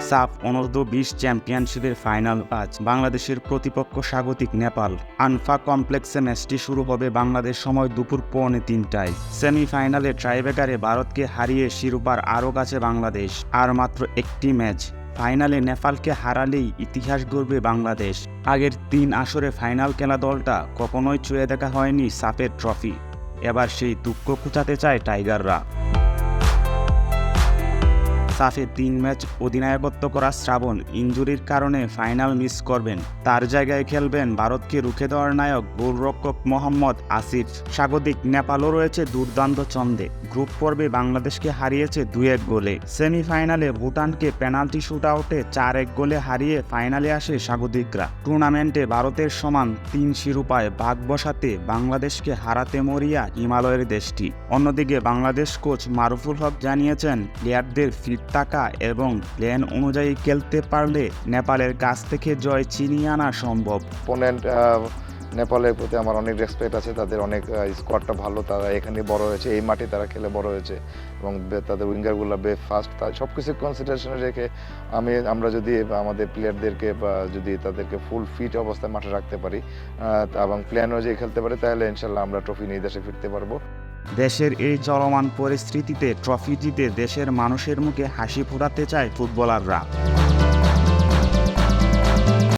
সাফ অনূর্ধ্ব বিশ চ্যাম্পিয়নশিপের ফাইনাল আজ বাংলাদেশের প্রতিপক্ষ স্বাগতিক নেপাল। আনফা কমপ্লেক্সে ম্যাচটি শুরু হবে বাংলাদেশ সময় দুপুর পৌনে তিনটায়। সেমিফাইনালে ট্রাইবেকারে ভারতকে হারিয়ে শিরোপার আরও কাছে বাংলাদেশ, আর মাত্র একটি ম্যাচ। ফাইনালে নেপালকে হারালেই ইতিহাস গড়বে বাংলাদেশ। আগের তিন আসরে ফাইনাল খেলা দলটা কখনোই ছুঁয়ে দেখা হয়নি সাফের ট্রফি। এবার সেই দুঃখ কুচাতে চায় টাইগাররা। সাফে তিন ম্যাচ অধিনায়কত্ব করা শ্রাবণ ইঞ্জুরির কারণে ফাইনাল মিস করবেন। তার জায়গায় খেলবেন ভারতকে রুখে দেওয়ার নায়ক গোলরক্ষক মোহাম্মদ আসিফ। স্বাগতিক নেপালও রয়েছে দুর্দান্ত ছন্দে। গ্রুপ পর্বে বাংলাদেশকে হারিয়েছে দুই এক গোলে। সেমিফাইনালে ভুটানকে পেনাল্টি শুট আউটে চার এক গোলে হারিয়ে ফাইনালে আসে স্বাগতিকরা। টুর্নামেন্টে ভারতের সমান তিন শিরোপায় ভাগ বসাতে বাংলাদেশকে হারাতে মরিয়া হিমালয়ের দেশটি। অন্যদিকে বাংলাদেশ কোচ মারুফুল হক জানিয়েছেন, প্লেয়ারদের ফিট থাকা এবং প্ল্যান অনুযায়ী খেলতে পারলে নেপালের কাছ থেকে জয় ছিনিয়ে আনা সম্ভব। নেপালের প্রতি আমার অনেক রেসপেক্ট আছে, তাদের অনেক স্কোয়াডটা ভালো, তারা এখানে বড় হয়েছে, এই মাঠে তারা খেলে বড় হয়েছে এবং তাদের উইঙ্গারগুলো বে ফাস্ট সব কিছু কনসিডারেশনে রেখে আমি, আমরা যদি আমাদের প্লেয়ারদেরকে বা যদি তাদেরকে ফুল ফিট অবস্থায় মাঠে রাখতে পারি এবং প্ল্যান অনুযায়ী খেলতে পারি, তাহলে ইনশাল্লাহ আমরা ট্রফি নিয়ে দেশে ফিরতে পারব। দেশের এই চলমান পরিস্থিতিতে ট্রফি জিতে দেশের মানুষের মুখে হাসি ফোটাতে চায় ফুটবলাররা।